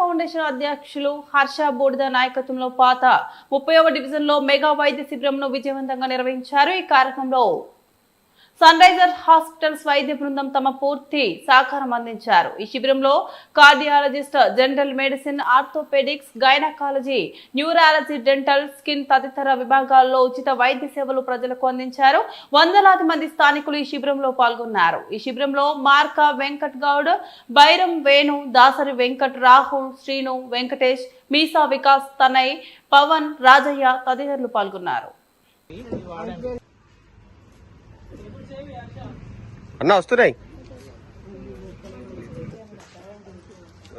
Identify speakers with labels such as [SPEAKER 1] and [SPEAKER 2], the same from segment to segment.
[SPEAKER 1] Foundation అధ్యక్షులు హర్ష బూడిద నాయకత్వంలో పాత ముప్పైవ డివిజన్లో మెగా వైద్య శిబిరంను విజయవంతంగా నిర్వహించారు. ఈ కార్యక్రమంలో సన్ రైజర్ హాస్పిటల్స్ వైద్య బృందం తమ పూర్తి సహకారం అందించారు. ఈ శిబిరంలో cardiologist general medicine orthopaedics gynaecology neurology dental skin తదితర విభాగాల్లో ఉచిత వైద్య సేవలు ప్రజలకు అందించారు. వందలాది మంది స్థానికులు ఈ శిబిరంలో పాల్గొన్నారు. ఈ శిబిరంలో మార్కా వెంకట్ గౌడ్ బైరం వేణు దాసరి వెంకట్ రాహుల్ శ్రీను వెంకటేష్ మీసా వికాస్ తనయ్ పవన్ రాజయ్య తదితరులు పాల్గొన్నారు.
[SPEAKER 2] అన్న వస్తున్నాయి.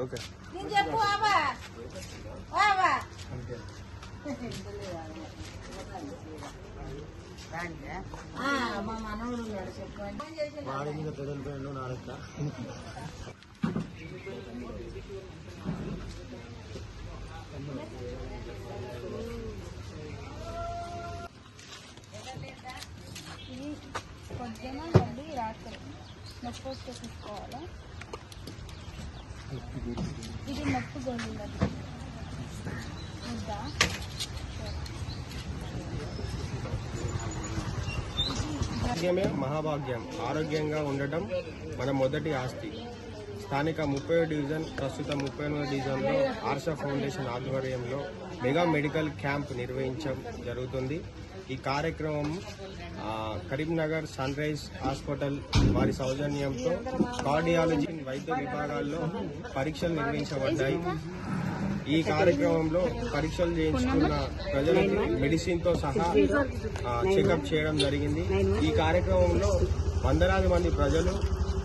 [SPEAKER 2] ఓకే.
[SPEAKER 3] నేను చెప్పు బాబా బాబా మా మనవడు
[SPEAKER 4] నొప్పి వస్తే తీసుకోవాలా? ఇది నొప్పి గొంతులు. ఉందా
[SPEAKER 2] ఆరోగ్యమే మహాభాగ్యం. ఆరోగ్యంగా ఉండటం మన మొదటి ఆస్తి. స్థానిక ముప్పై డివిజన్ ప్రస్తుత ముప్పై డివిజన్లో ఆర్ష ఫౌండేషన్ ఆధ్వర్యంలో మెగా మెడికల్ క్యాంప్ నిర్వహించడం జరుగుతుంది. ఈ కార్యక్రమం కరీంనగర్ సన్ రైజ్ హాస్పిటల్ వారి సౌజన్యంతో కార్డియాలజీ వైద్య విభాగాల్లో పరీక్షలు నిర్వహించబడ్డాయి. ఈ కార్యక్రమంలో పరీక్షలు చేయించుకున్న ప్రజలకు మెడిసిన్తో సహా చెకప్ చేయడం జరిగింది. ఈ కార్యక్రమంలో వందలాది మంది ప్రజలు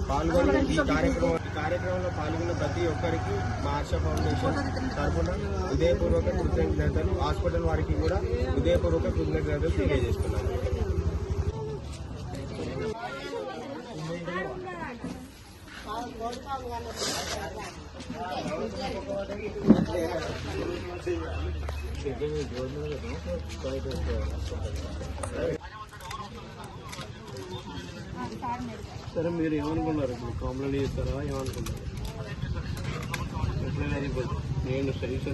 [SPEAKER 2] పాల్గొని ఈ కార్యక్రమం ఈ కార్యక్రమంలో పాల్గొన్న ప్రతి ఒక్కరికి మా ఆశ ఫౌండేషన్ తరఫున హృదయపూర్వక కృతజ్ఞతలు. హాస్పిటల్ వారికి కూడా హృదయపూర్వక కృతజ్ఞతలు తెలియజేస్తున్నాను.
[SPEAKER 5] సరే మీరు ఏమనుకున్నారు? ఇప్పుడు కాంప్లైంట్ చేస్తారా? ఏమనుకున్నారు? నేను సజెషన్